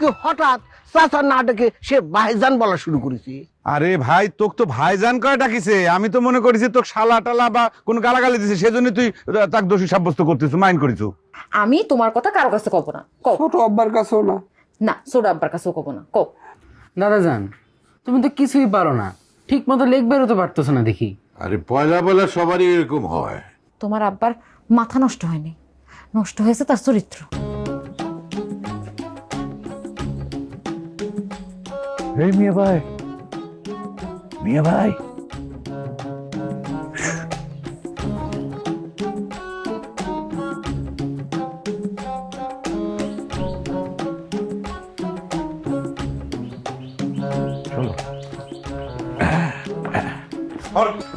আজকে হঠাৎ চাচা না ডেকে সে ভাইজান বলা শুরু করেছে। আরে ভাই তোকে তো ভাইজান করে ডাকিছে। আমি তো মনে করেছি তোকে শালা টালা বা কোন গালাগালি দিছে সেজন্য তুই তাক দোষী সাব্যস্ত করতেছ মাইন্ড করিস আমি তোমার কথা কারও কাছে কব না কও। ছোট আব্বার কাছেও না। না ছোট আব্বার কাছেও কব না কও। দাদা যান তুমি তো কিছুই পারো না। ঠিক মতো লেখ বেরোতে পারতেছো না দেখি। আরে পয়লা পয়লা সবারই এরকম হয়। তোমার আব্বার মাথা নষ্ট হয়নি। নষ্ট হয়েছে তার চরিত্র। এই মিয়া ভাই মিয়া ভাই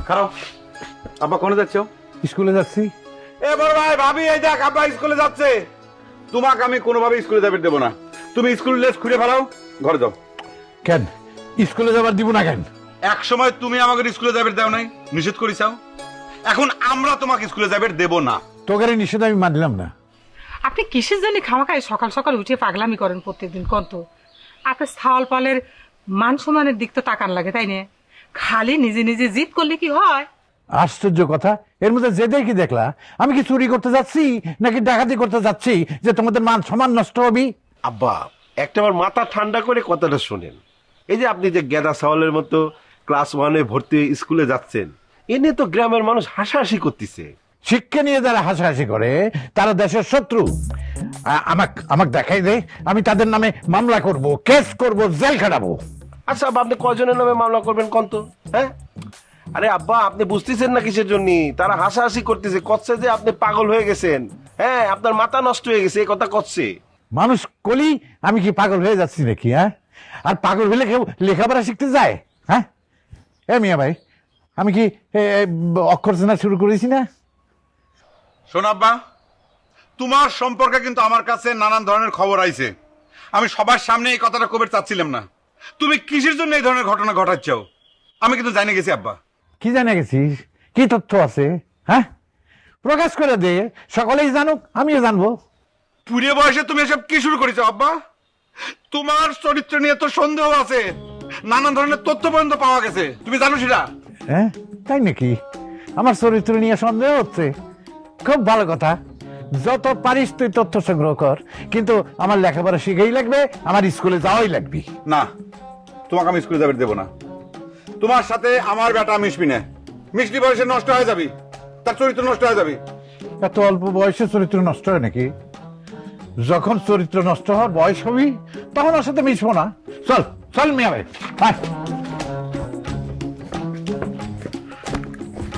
খারাপ আব্বা কোনে যাচ্ছ স্কুলে যাচ্ছি এ বড় ভাই ভাবি এই দেখ আব্বা স্কুলে যাচ্ছে তোমাকে আমি কোনোভাবে স্কুলে যাবে দেবো না তুমি স্কুল ড্রেস খুলে ফেলাও ঘরে যাও কেন? স্কুলে যাবার দিব না কেন? এক সময় তুমি আমাকে স্কুলে যাবে দাও নাই। নিষেধ করিসাও এখন আমরা তোমাকে স্কুলে যাবে দেব না। তোকে নিষেধ আমি মানলাম না। আপনি কিসের জন্য খামাখায় সকাল সকাল উঠে পাগলামি করেন প্রত্যেকদিন কত আপনি ছাওয়াল পালের মান সম্মানের দিক তো তাকান লাগে তাই না? খালি নিজে নিজে জিত করলে কি হয়? আশ্চর্য কথা। এর মধ্যে যে দেখি দেখলা? আমি কি চুরি করতে যাচ্ছি নাকি ডাকাতি করতে যাচ্ছি যে তোমাদের মান সমান নষ্ট হবি? আব্বা একটাবার মাথা ঠান্ডা করে কথাটা শোনেন। এই যে আপনি যে গেদা সাওয়ালের মতো ক্লাস ওয়ানে ভর্তি স্কুলে যাচ্ছেন এ নিয়ে তো গ্রামের মানুষ হাসাহাসি করতেছে। শিক্ষা নিয়ে যারা হাসাহাসি করে তারা দেশের শত্রু। আমাক আমাক দেখাই দে আমি তাদের নামে মামলা করব কেস করব জেল খাটাবো। আচ্ছা আব্বা আপনি কজনের নামে মামলা করবেন কোন তো হ্যাঁ? আরে আব্বা আপনি বুঝতেছেন না কিসের জন্য? তারা হাসাহাসি করতেছে কচ্ছে যে আপনি পাগল হয়ে গেছেন। হ্যাঁ আপনার মাথা নষ্ট হয়ে গেছে এই কথা কচ্ছে। মানুষ কলি আমি কি পাগল হয়ে যাচ্ছি নাকি হ্যাঁ? আর পাগল হলে কেউ লেখাপড়া শিখতে যায়? হ্যাঁ? এ মিয়া ভাই আমি কি অক্ষর চেনা শুরু করেছি না? শোন আব্বা তোমার সম্পর্কে কিন্তু আমার কাছে নানান ধরনের খবর আইছে। আমি সবার সামনে এই কথাটা কবে চাচ্ছিলাম না। তুমি কিসের জন্য এই ধরনের ঘটনা ঘটাচ্ছ? আমি কিন্তু জানে গেছি আব্বা। কি জানে গেছিস? কি তথ্য আছে? হ্যাঁ? প্রকাশ করে দে সকলেই জানুক আমিও জানব। পুরে বয়সে তুমি এসব কি শুরু করেছ আব্বা? তোমার চরিত্র নিয়ে তো সন্দেহ আছে। নানান ধরনের তথ্য পর্যন্ত পাওয়া গেছে। তুমি জানো সেটা? হ্যাঁ তাই নাকি? আমার চরিত্র নিয়ে সন্দেহ হচ্ছে। খুব ভালো কথা। যত পারিস তুই তথ্য সংগ্রহ কর। কিন্তু আমার লেখাপড়া শিখেই লাগবে আমার স্কুলে যাওয়াই লাগবে। না তোমাকে আমি স্কুলে যাবে দেবো না। তোমার সাথে আমার বেটা মিশবি না। মিশলি বয়সে নষ্ট হয়ে যাবি। তার চরিত্র নষ্ট হয়ে যাবি। এত অল্প বয়সে চরিত্র নষ্ট হয় নাকি? যখন চরিত্র নষ্ট হওয়ার বয়স হবি তখন ওর সাথে মিশবো না। চল চল মিয়া ভাই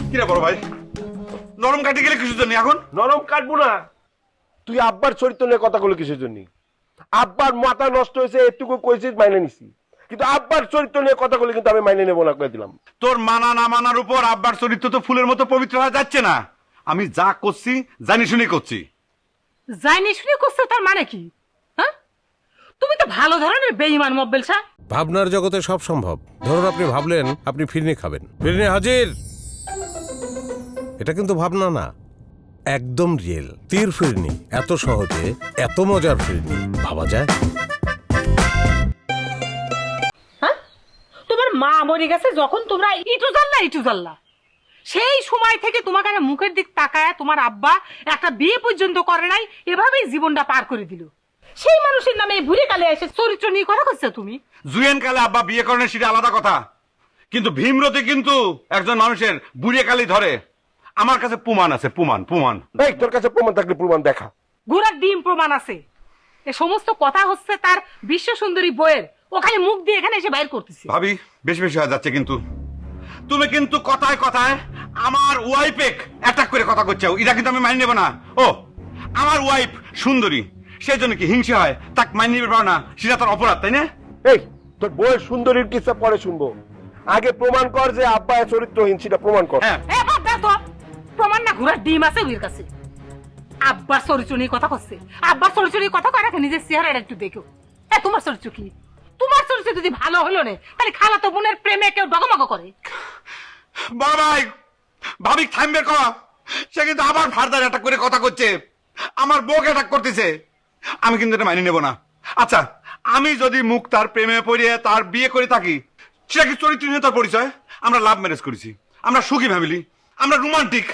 কিরে বড় ভাই নরম কাটি গেলে কিছুর জন্য এখন? নরম কাটবো না। তুই আব্বার চরিত্র নিয়ে কথা বলে কিসের জন্য? আব্বার মাথা নষ্ট হয়েছে এটুকু কইছিস মাইনে নিছি। কিন্তু আব্বার চরিত্র নিয়ে কথা বলে কিন্তু আমি মাইনে নেব না করে দিলাম। তোর মানা না মানার উপর আব্বার চরিত্র তো ফুলের মতো পবিত্র হয়ে যাচ্ছে না। আমি যা করছি জানি শুনি করছি। যাইনি শুনে করছে তার মানে কি? হ্যাঁ? তুমি তো ভালো ধরনের বেইমান মব্বেল শাহ ভাবনার জগতে সব সম্ভব। ধরুন আপনি ভাবলেন আপনি ফিরনি খাবেন। ফিরনি হাজির! এটা কিন্তু ভাবনা না। একদম রিয়েল। তীর ফিরনি এত সহজে এত মজার ফিরনি ভাবা যায়? হ্যাঁ? তোমার মা মরে গেছে যখন তোমরা ইটু জানলা ইটু জানলা সেই সময় থেকে তোমাকে একটা মুখের দিক তাকায় তোমার আব্বা একটা বিয়ে পর্যন্ত করে নাই এভাবেই জীবনটা পার করে দিল। সেই মানুষের নামে ভুড়ি কালে এসে চরিত্র নিয়ে কথা করছ তুমি? জুয়েন কালে আব্বা বিয়ে করেন সেটা আলাদা কথা। কিন্তু ভীমরতি কিন্তু একজন মানুষের বুড়ে কালি ধরে। আমার কাছে প্রমাণ আছে প্রমাণ প্রমাণ। এই তোর কাছে প্রমাণ থাকলে প্রমাণ দেখা। ঘোড়ার ডিম প্রমাণ আছে। এ সমস্ত কথা হচ্ছে তার বিশ্ব সুন্দরী বইয়ের ওখানে মুখ দিয়ে এখানে এসে বাইর করতেছি। ভাবি বেশি বেশি হয়ে যাচ্ছে কিন্তু। তুমি কিন্তু কথায় কথায় আমার ওয়াইফে অ্যাটাক করে কথা করছ এটা কিন্তু আমি মানি নেব না। ও আমার ওয়াইফ সুন্দরী। সেই জন্য কি হিংসা হয়? তাকে মানি নেবে পারো না। সেটা তার অপরাধ তাই না? এই তোর বইয়ের সুন্দরীর কিসা পরে শুনব? আগে প্রমাণ কর যে আব্বা চরিত্রহীন সেটা প্রমাণ কর। হ্যাঁ। এ বাদ দাও তো। প্রমাণ না ঘোড়ার ডিম আছে ওর কাছে। আব্বার চরিত্র নিয়ে কথা করছে আব্বার চরিত্র নিয়ে কথা কয় রাখে নিজের চেহারাটা একটু দেখো। এ তোমার চরিত্র কি? চরিত্র যদি ভালো হলো না তাহলে খালা তো বোনের প্রেমে কেউ ডগমগ করে। বড় ভাই ভাবি থামবে করা। সে কিন্তু আবার ফার্দার অ্যাটাক করে কথা করছে আমার বউকে অ্যাটাক করতেছে। আমি কিন্তু এটা মানি নেব না। আচ্ছা আমি যদি মুখ তার প্রেমে পড়িয়ে তার বিয়ে করে থাকি সেটা কি চরিত্রহীনতার পরিচয়? আমরা লাভ ম্যারেজ করেছি। আমরা সুখী ফ্যামিলি আমরা রোমান্টিক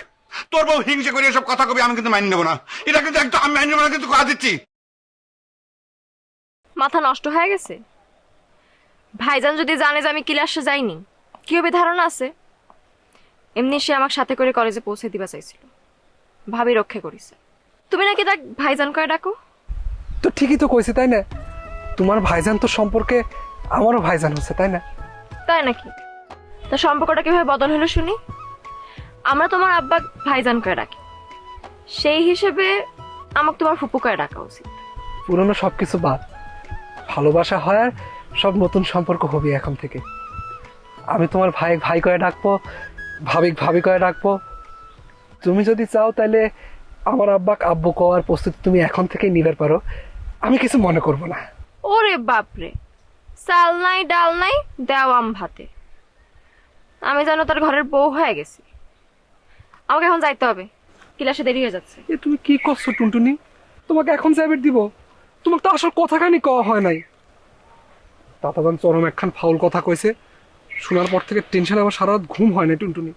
তোর বউ হিংসে করে এসব কথা কবি আমি কিন্তু মানি নেব না। এটা কিন্তু একদম আমি মানি নেব না কিন্তু কথা দিচ্ছি। মাথা নষ্ট হয়ে গেছে? ভাইজান যদি জানে যে আমি ক্লাসে যাইনি কি হবে ধারণা আছে? এমনি সে আমাকে সাথে করে কলেজে পৌঁছে দিবা চাইছিল। ভাবি রক্ষে করিছে। তুমি নাকি তাক ভাইজান করে ডাকো? তো ঠিকই তো কইছি তাই না? তোমার ভাইজান তো সম্পর্কে আমারও ভাইজান হচ্ছে তাই না? তাই নাকি? তা সম্পর্কটা কীভাবে বদল হলো শুনি? আমরা তোমার আব্বা ভাইজান করে ডাকি। সেই হিসেবে আমাকে তোমার ফুপু করে ডাকা উচিত। পুরনো সব কিছু বাদ। ভালোবাসা হয় আর সব নতুন সম্পর্ক হবে এখন থেকে। আমি তোমার ভাই ভাই করে ডাকবো ভাবিক ভাবি করে ডাকবো। তুমি যদি চাও তাহলে আমার আব্বাক আব্বু কওয়ার প্রস্তুতি তুমি এখন থেকে নিবার পারো। আমি কিছু মনে করব না। ওরে বাপরে চাল নাই ডাল নাই দেওয়াম ভাতে। আমি যেন তার ঘরের বউ হয়ে গেছি। আমাকে এখন যাইতে হবে। ক্লাসে দেরি হয়ে যাচ্ছে। এ তুমি কি করছ টুনটুনি? তোমাকে এখন যাবে দিব। তোমাকে তো আসল কথাখানি কওয়া হয় নাই। দাদাবান চরম একখান ফাউল কথা কইছে। শোনার পর থেকে টেনশন আমার সারা রাত ঘুম হয় না টুনটুনি।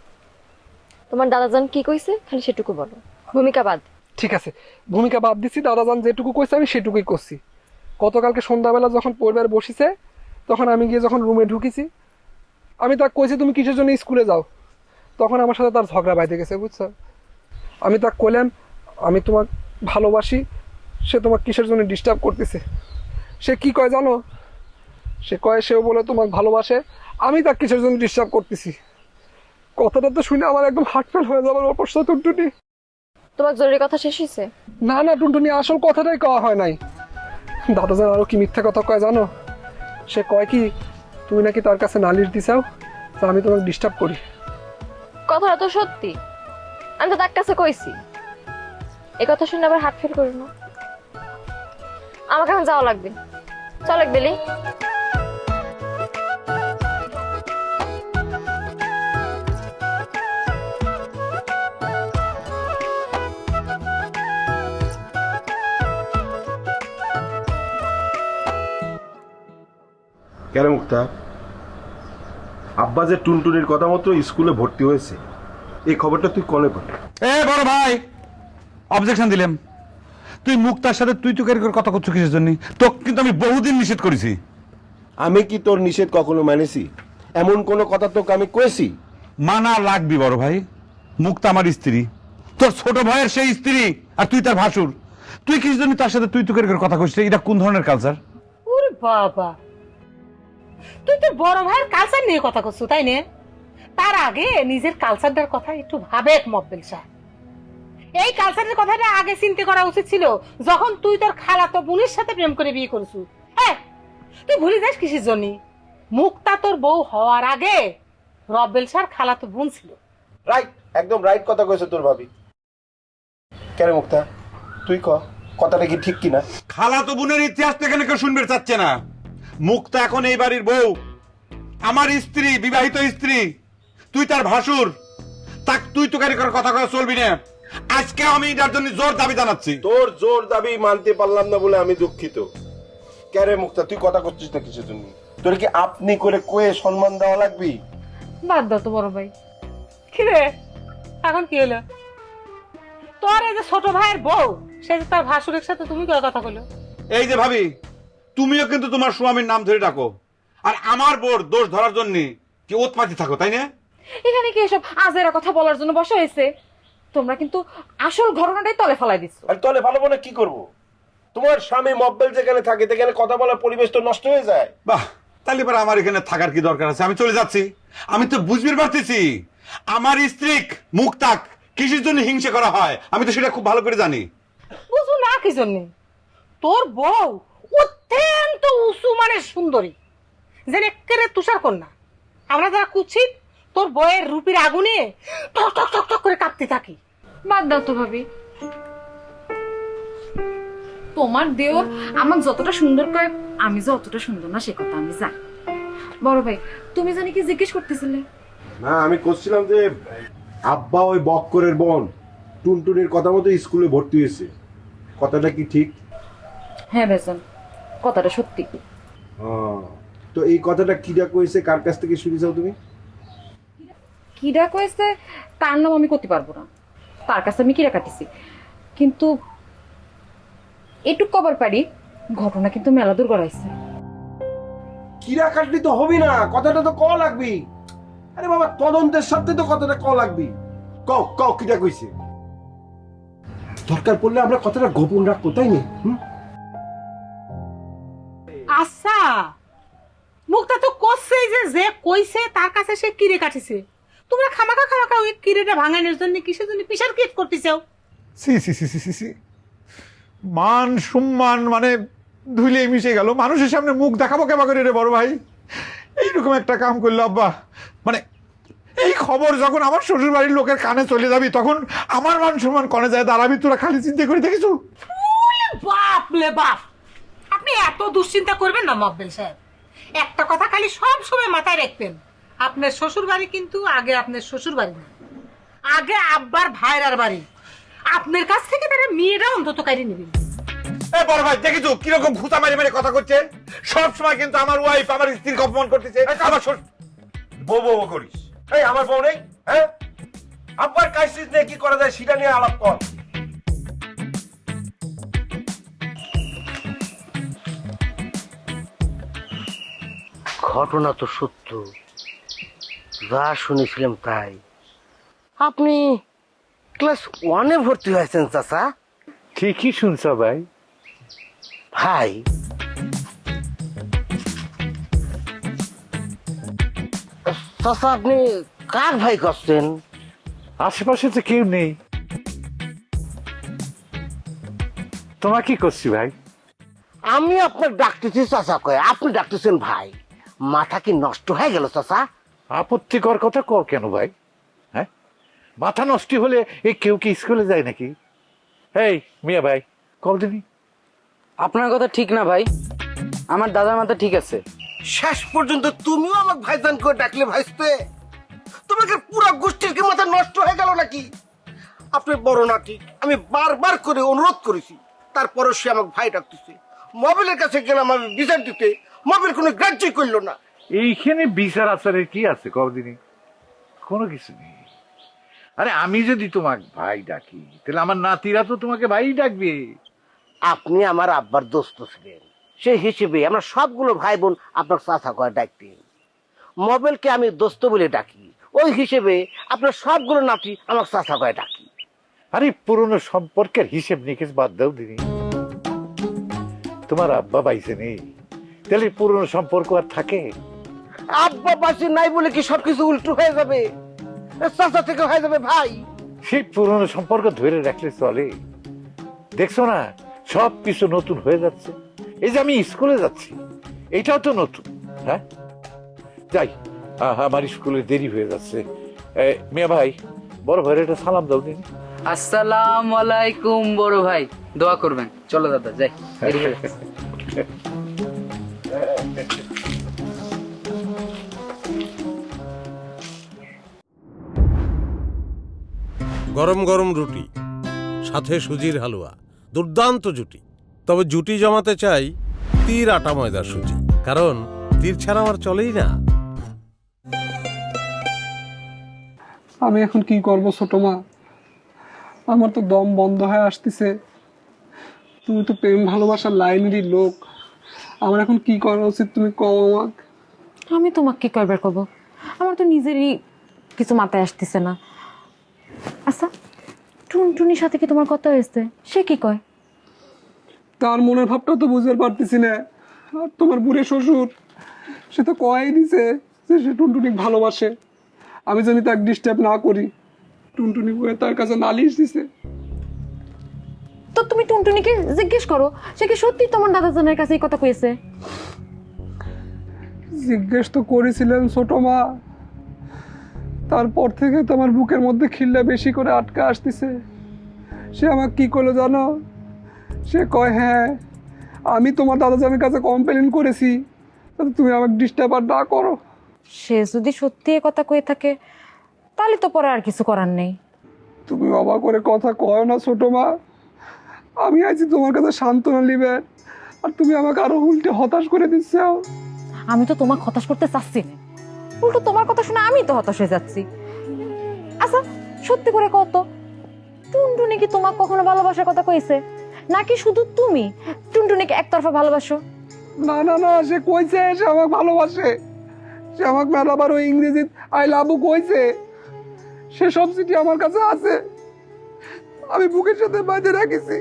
তোমার দাদাজান কি কইছে? খালি সেটুকু বলো। ভূমিকা বাদ। ঠিক আছে ভূমিকা বাদ দিছি দাদাজান যেটুকু কইছে আমি সেটুকুই করছি। গতকালকে সন্ধ্যাবেলা যখন পরিবার বসিছে তখন আমি গিয়ে যখন রুমে ঢুকিছি আমি তাকে কইছি তুমি কিসের জন্য স্কুলে যাও? তখন আমার সাথে তার ঝগড়া বাইতে গেছে বুঝছ? আমি তাকে কইলাম আমি তোমাকে ভালোবাসি সে তোমার কিসের জন্য ডিস্টার্ব করতেছে? সে কি কয় জানো? সে কয় সেও বলে তোমাকে ভালোবাসে। আমি তাকে কিসের জন্য ডিস্টার্ব করতেছি। কথাটা তো শুনে আমার একদম হার্টফেল হয়ে যাবার অপরশা টুনটুনি। তোমার জরুরি কথা শেষ হয়েছে? না না টুনটুনি আসল কথাটাই কওয়া হয় নাই। দাদাজান আরও কি মিথ্যা কথা কয় জানো? সে কয় কি তুমি নাকি তার কাছে নালিশ দিছাও তা আমি তোমাকে ডিস্টার্ব করি? কথাটা তো সত্যি। আমি তো তার কাছে কইছি। এই কথা শুনে আবার হার্ট ফেল করি না। আমাকে এখন যাওয়া লাগবে। চল এক বেলি। কেন মুক্তা আব্বা যে টুনটুনির কথা মতো স্কুলে ভর্তি হয়েছে। এই খবরটা তুই কলে পাবি? এ বড় ভাই অবজেকশন দিলাম। তুই মুক্তার সাথে তুই তুই করে কথা করছ কিসের জন্য? তো কিন্তু আমি বহুদিন নিষেধ করেছি। আমি কি তোর নিষেধ কখনো মানেছি? এমন কোনো কথা তোকে আমি কয়েছি মানা লাগবি বড় ভাই। মুক্তা আমার স্ত্রী। তোর ছোট ভাইয়ের সেই স্ত্রী আর তুই তার ভাসুর। তুই কিসের জন্য তার সাথে তুই তুই করে কথা কইছিস? এটা কোন ধরনের কালচার ওরে বাবা তুই তোর বড় ভাইয়ের কালচার নিয়ে কথা করছ তাই না? তার আগে নিজের কালচারটার কথা একটু ভাবে এক মব্বেল সাহেব এই কালচারের কথাটা আগে চিন্তা করা উচিত ছিল যখন তুই তোর খালাতো বোনের সাথে প্রেম করে বিয়ে করেছু। হ্যাঁ তুই ভুলে যাস কিসের জন্য? মুক্তা তোর বউ হওয়ার আগে রব্বেল সার খালাতো বোন ছিল। রাইট একদম রাইট কথা কয়েছে তোর ভাবি। কেন মুক্তা তুই ক কথাটা কি ঠিক কিনা? খালাতো বোনের ইতিহাস তো এখানে কেউ শুনবে চাচ্ছে না। মুক্তা এখন এই বাড়ির বউ। আমার স্ত্রী বিবাহিত স্ত্রী। তুই তার ভাসুর। তাক তুই তো করে কথা কথা চলবি না। আজকে আমি এটার জন্য জোর দাবি জানাচ্ছি। তোর জোর দাবি মানতে পারলাম না বলে আমি দুঃখিত। ক্যারে মুক্তা তুই কথা করছিস না কিসের জন্য? তোর কি আপনি করে কয়ে সম্মান দেওয়া লাগবি? বাদ দাও তো বড় ভাই। কি রে? এখন কি হলো? তোর এই যে ছোট ভাইয়ের বউ সে যে তার ভাসুরের সাথে তুমি কয় কথা কইলো? এই যে ভাবি তুমিও কিন্তু তোমার স্বামীর নাম ধরে ডাকো। আর আমার বোর দোষ ধরার জন্য কি উৎপাতি থাকো তাই না? এখানে কি এসব আজেরা কথা বলার জন্য বসা হয়েছে? তোমরা কিন্তু আসল ঘটনাটাই তলে ফেলাই দিচ্ছ। আর তাহলে ভালো মনে কি করব? তোমার স্বামী মব্বেল যেখানে থাকে সেখানে কথা বলার পরিবেশ তো নষ্ট হয়ে যায়। বাহ তাহলে এবার আমার এখানে থাকার কি দরকার আছে? আমি চলে যাচ্ছি। আমি তো বুঝতে পারতেছি। আমার স্ত্রী মুক্তাক কিসের জন্য হিংসা করা হয়? আমি তো সেটা খুব ভালো করে জানি। বুঝু না কি জন্যে। তোর বউ অত্যন্ত উঁচু মানে সুন্দরী। যেন একেবারে তুষার কন্যা। আমরা যারা কুচ্ছিত তোর বইয়ের রুপির আগুনে টক টক টক টক করে কাঁপতে থাকি। বাদ দাও তো ভাবি। তোমার দেহ আমার যতটা সুন্দর কয় আমি যে অতটা সুন্দর না সে কথা আমি জানি। বড় ভাই তুমি জানি কি জিজ্ঞেস করতেছিলে? না আমি করছিলাম যে আব্বা ওই বক্করের বোন টুনটুনির কথা মতো স্কুলে ভর্তি হয়েছে। কথাটা কি ঠিক? হ্যাঁ বেজন কথাটা সত্যি। তো এই কথাটা কিরা কইছে? কার কাছ থেকে শুনেছো তুমি? কিরা কইছে? তার নাম আমি করতে পারব না। তার কাছে আমি কিরা কাটিছি। কিন্তু এটুক কবার পারি ঘটনা কিন্তু মেলা দূর গড়াইছে। কিরা কাটলি তো হবে না কথাটা তো ক লাগবি। আরে বাবা তদন্তের সাথে তো কথাটা ক লাগবি। কও কও কিরা কইছে? দরকার পড়লে আমরা কথাটা গোপন রাখব তাই না? হুম? আচ্ছা। মুখটা তো করছেই যে যে কইছে তার কাছে সে কিরে কাটিছে? তোমরা খামাকা খামাকা ওই কিরেটা ভাঙানোর জন্য কিসের জন্য পিসার কেট করতেছাও? সি সি সি সি সি সি। মান সম্মান মানে ধুলে মিশে গেল। মানুষের সামনে মুখ দেখাবো কেবা করে রে বড় ভাই? এইরকম একটা কাম করল আব্বা মানে এই খবর যখন আমার শ্বশুর বাড়ির লোকের কানে চলে যাবি তখন আমার মান সম্মান কনে যায় দাঁড়াবি তোরা খালি চিন্তা করে দেখিস। বাপ লে বাপ! আপনি এত দুশ্চিন্তা করবেন না মব্বেল সাহেব। একটা কথা খালি সব সময় মাথায় রাখবেন। আপনার শ্বশুর বাড়ি কিন্তু আগে আপনার শ্বশুর বাড়ি না। আগে আব্বার ভাইরার বাড়ি। আপনার কাছ থেকে তারা মেয়েরা অন্তত কারি নেবেন এ বড় ভাই দেখিছো কীরকম ঘুষা মারি মারি কথা করছে? সব সময় কিন্তু আমার ওয়াইফ আমার স্ত্রীকে অপমান করতেছে। আমার বউ বউ করিস। এই আমার বউ নেই? হ্যাঁ? আব্বার কাজ নিয়ে কি করা যায় সেটা নিয়ে আলাপ কর। ঘটনা তো সত্য। যা শুনেছিলাম তাই। আপনি ক্লাস ওয়ানে ভর্তি হয়েছেন চাচা? ঠিকই শুনছ ভাই। ভাই। চাচা আপনি কার ভাই করছেন? আশেপাশে তো কেউ নেই। তোমার কি করছি ভাই। আমি আপনার ডাকতেছি চাচা কয়ে। আপনি ডাকতেছেন ভাই। মাথা কি নষ্ট হয়ে গেল চাচা? আপত্তিকর কথা কর কেন ভাই? হ্যাঁ? মাথা নষ্ট হলে এই কেউ কি স্কুলে যায় নাকি? এই মিয়া ভাই কল দিনি আপনার কথা ঠিক না ভাই। আমার দাদার মাথা ঠিক আছে। শেষ পর্যন্ত তুমিও আমাকে ভাইজান করে ডাকলে ভাইস্তে। তোমাকে পুরো গোষ্ঠীর কি মাথা নষ্ট হয়ে গেল নাকি? আপনি বড় না ঠিক আমি বারবার করে অনুরোধ করেছি। তারপরও সে আমাকে ভাই ডাকতেছে। মোবাইলের কাছে গেলাম আমি বিচার দিতে। মোবাইল কোনো গ্রাহ্যই করল না। এইখানে বিচার আচারের কি আছে কদিনই কোনো কিছু নেই। আরে আমি যদি তোমাকে ভাই ডাকি তাহলে আমার নাতিরা তো তোমাকে ভাই ডাকবে। আপনি আমার আব্বার দোস্ত ছিলেন। সেই হিসেবে আমরা সবগুলো ভাই বোন আপনার চাচা করে ডাকতেন। মোবাইলকে আমি দোস্ত বলে ডাকি। ওই হিসেবে আপনার সবগুলো নাতি আমার চাচা করে ডাকি। আরে পুরনো সম্পর্কের হিসেব নিকেশ বাদ দাও দিনি। তোমার আব্বা বাইসে নেই। তাহলে পুরনো সম্পর্ক আর থাকে। আব্বা পাশে নাই বলে কি সবকিছু উল্টো হয়ে যাবে? চাচা থেকে হয়ে যাবে ভাই। সেই পুরনো সম্পর্ক ধরে রাখলে চলে। দেখছ না সব কিছু নতুন হয়ে যাচ্ছে। এই যে আমি স্কুলে যাচ্ছি এটাও তো নতুন হ্যাঁ? যাই আমার স্কুলে দেরি হয়ে যাচ্ছে। এ, মিয়া ভাই বড় ভাইয়ের একটা সালাম দাও দিন। আসসালাম আলাইকুম বড় ভাই। দোয়া করবেন। চলো দাদা যাই দেরি হয়ে যাচ্ছে। গরম গরম রুটি, সাথে সুজির হালুয়া। দুর্দান্ত জুটি। তবে জুটি জমাতে চাই তীর আটা ময়দার সুজি। কারণ তীর ছাড়া আমার চলেই না। আমি এখন কি করব ছোট মা? আমার তো দম বন্ধ হয়ে আসতেছে। তুমি তো প্রেম ভালোবাসার লাইনেরই লোক। আমার এখন কি করা উচিত তুমি কও আমাকে? আমি তোমাকে কি করবার করব? আমার তো নিজেরই কিছু মাথায় আসতেছে না। আচ্ছা টুনটুনির সাথে কি তোমার কথা হয়েছে? সে কি কয়? তার মনের ভাবটা তো বুঝতে পারতেছি না। আর তোমার বুড়ে শ্বশুর সে তো কয়াই দিছে যে সে টুনটুনি ভালোবাসে। আমি যদি তাকে ডিস্টার্ব না করি টুনটুনি বয়ে তার কাছে নালিশ দিছে। তো তুমি টুনটুনিকে জিজ্ঞেস করো সে কি সত্যি তোমার দাদাজনের কাছে এই কথা কয়েছে জিজ্ঞেস তো করেছিলেন ছোট মা। তারপর থেকে তোমার বুকের মধ্যে খিল্লা বেশি করে আটকা আসতেছে। সে আমাকে কি করল জানো? সে কয় হ্যাঁ আমি তোমার দাদাজানের কাছে কমপ্লেন করেছি। তাতে তুমি আমাকে ডিস্টার্ব আর না করো। সে যদি সত্যি এ কথা কয়ে থাকে তাহলে তো পরে আর কিছু করার নেই। তুমি অবাক করে কথা কয় না ছোট মা। আমি আছি তোমার কাছে সান্ত্বনা নিবেন আর তুমি আমাকে আরও উল্টে হতাশ করে দিচ্ছ। আমি তো তোমাকে হতাশ করতে চাচ্ছি না। উল্টো তোমার কথা শুনে আমি তো হতাশ হয়ে যাচ্ছি। আচ্ছা সত্যি করে কত টুনটুনি কি তোমাকে কখনো ভালোবাসার কথা কইছে? নাকি শুধু তুমি টুনটুনিকে একতরফা ভালোবাসো? না না না সে কইছে সে আমাকে ভালোবাসে। সে আমাকে মেলাবার ওই ইংরেজি আই লাভ কইছে। সে সব চিঠি আমার কাছে আছে। আমি বুকের সাথে বাঁধে রাখিছি।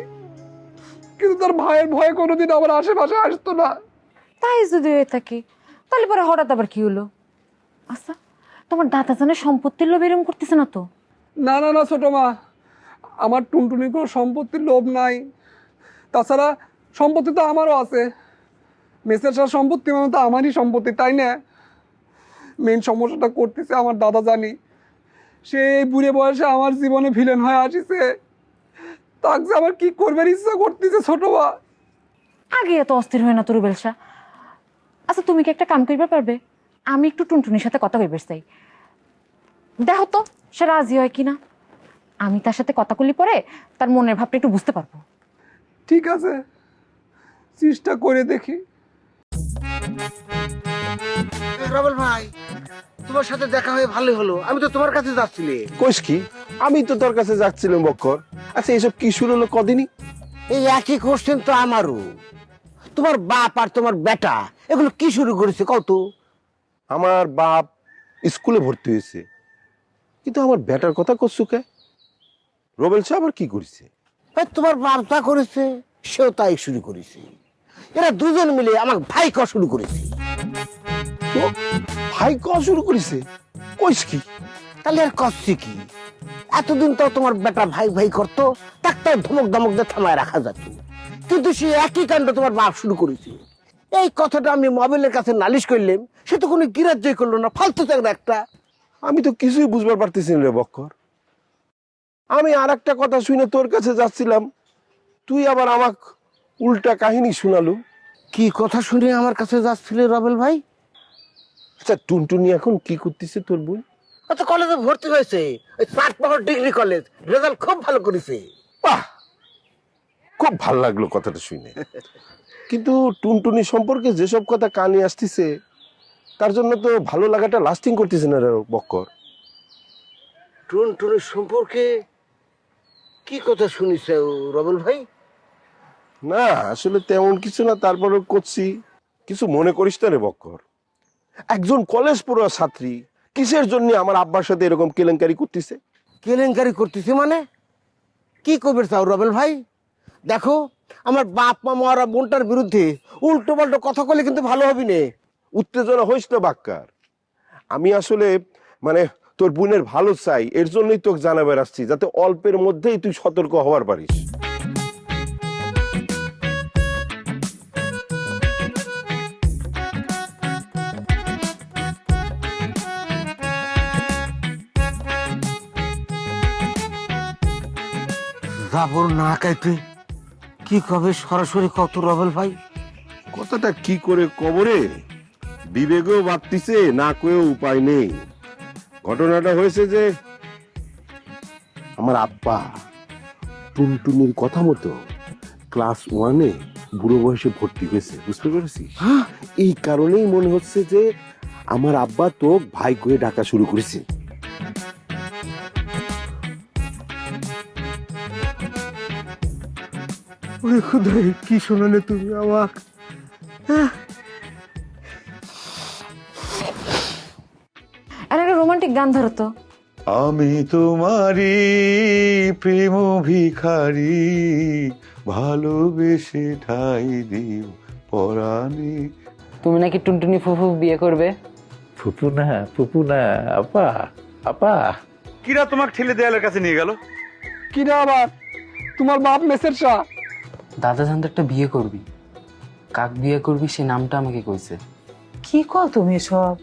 কিন্তু তার ভাইয়ের ভয়ে কোনোদিন আমার আশেপাশে আসতো না। তাই যদি হয়ে থাকি তাহলে পরে হঠাৎ আবার কি হলো? আচ্ছা তোমার দাদা জানে সম্পত্তির লোভ এরম করতেছে না তো? না না না ছোট মা আমার টুনটুনির কোনো সম্পত্তির লোভ নাই। তাছাড়া সম্পত্তি তো আমারও আছে। মেসের সার সম্পত্তি মানে তো আমারই সম্পত্তি তাই না? মেন সমস্যাটা করতেছে আমার দাদা জানি সে বুড়ে বয়সে আমার জীবনে ভিলেন হয়ে আসিছে। তাকে আমার কি করবার ইচ্ছা করতেছে ছোট মা আগে এত অস্থির হয় না তো রুবেল শাহ আচ্ছা তুমি কি একটা কাম করবে পারবে? আমি একটু টুনটুনির সাথে কথা কইবার চাই। দেখো তো সে রাজি হয় কিনা? আমি তার সাথে কথা কলি পরে তার মনের ভাবটা একটু বুঝতে পারব। ঠিক আছে চেষ্টা করে দেখি। রবল ভাই তোমার সাথে দেখা হয়ে ভালো হলো। আমি তো তোমার কাছে যাচ্ছিলে। কইস কি? আমি তো তোর কাছে যাচ্ছিলাম বক্কর। আচ্ছা এসব কি শুরু হলো কদিনই? এই একই কোশ্চেন তো আমারও। তোমার বাপ আর তোমার বেটা এগুলো কি শুরু করেছে কত আমার বাপ স্কুলে ভর্তি হয়েছে। কিন্তু আমার বেটার কথা করছু কে? রবেল সাহেব আবার কি করেছে? তোমার বাপ যা করেছে সেও তাই শুরু করেছে। এরা দুজন মিলে আমাকে ভাই ক শুরু করেছে। ভাই ক শুরু করেছে? কইস কি? তাহলে আর কষ্ট কি? এতদিন তো তোমার বেটা ভাই ভাই করতো তাকে ধমক ধমক দিয়ে থামায় রাখা যেত। কিন্তু সে একই কাণ্ড তোমার বাপ শুরু করেছে। এই কথাটা আমি মোবাইলের কাছে নালিশ করলাম সে তো কোনো গিরাজ্যই করল না ফালতু চাকরা একটা। আমি তো কিছুই বুঝবার পারতেছি না রে বক্কর। আমি আর একটা কথা শুনে তোর কাছে যাচ্ছিলাম তুই আবার আমাক উল্টা কাহিনী শোনালু। কি কথা শুনে আমার কাছে যাচ্ছিলে রবেল ভাই? আচ্ছা টুনটুনি এখন কি করতেছে তোর বোন? আচ্ছা কলেজে ভর্তি হয়েছে। ওই ডিগ্রি কলেজ রেজাল্ট খুব ভালো করেছে। বাহ! খুব ভালো লাগল কথাটা শুনে। কিন্তু টুনটুনি সম্পর্কে যেসব কথা কানে আসতেছে তার জন্য তো ভালো লাগাটা লাস্টিং করতেছে না রে বক্কর। টুনটুনির সম্পর্কে কি কথা শুনিস রবেল ভাই? না আসলে তেমন কিছু না তারপরে করছি। কিছু মনে করিস না রে বক্কর। একজন কলেজ পড়ুয়া ছাত্রী কিসের জন্য আমার আব্বার সাথে এরকম কেলেঙ্কারি করতেছে? কেলেঙ্কারি করতেছে মানে? কি করবে চাও রবেল ভাই? দেখো আমার বাপ মা মারা বোনটার বিরুদ্ধে উল্টো পাল্টো কথা বলে কিন্তু ভালো হবি না। উত্তেজনা হইস না বাক্কার। আমি আসলে মানে তোর বোনের ভালো চাই এর জন্যই তোকে জানাবার আসছি যাতে অল্পের মধ্যেই তুই সতর্ক হওয়ার পারিস। জাবর না কাইতে কি কবে সরাসরি কত রবেল ভাই? কথাটা কি করে কবরে বিবেকেও বাড়তিছে না কয়েও উপায় নেই। ঘটনাটা হয়েছে যে আমার আব্বা টুনটুনির কথা মতো ক্লাস ওয়ানে বুড়ো বয়সে ভর্তি হয়েছে বুঝতে পেরেছিস? এই কারণেই মনে হচ্ছে যে আমার আব্বা তো ভাই করে ডাকা শুরু করেছে। ওরে খুদাই কি শোনালে তুমি আর একটা রোমান্টিক গান ধরো তো। আমি তোমারই প্রেম ভিখারি ভালোবেসে ঠাই দিও পরাণে। তুমি নাকি টুনটুনি ফুফু বিয়ে করবে? ফুপু না ফুপু না আপা আপা। কিরা তোমাকে ঠেলে দেয়ালের কাছে নিয়ে গেল? কিনা আবার? তোমার বাপ মেসের শাহ। দাদা জানতো একটা বিয়ে করবি। কাক বিয়ে করবি সে নামটা আমাকে কইছে। কি কল তুমি সব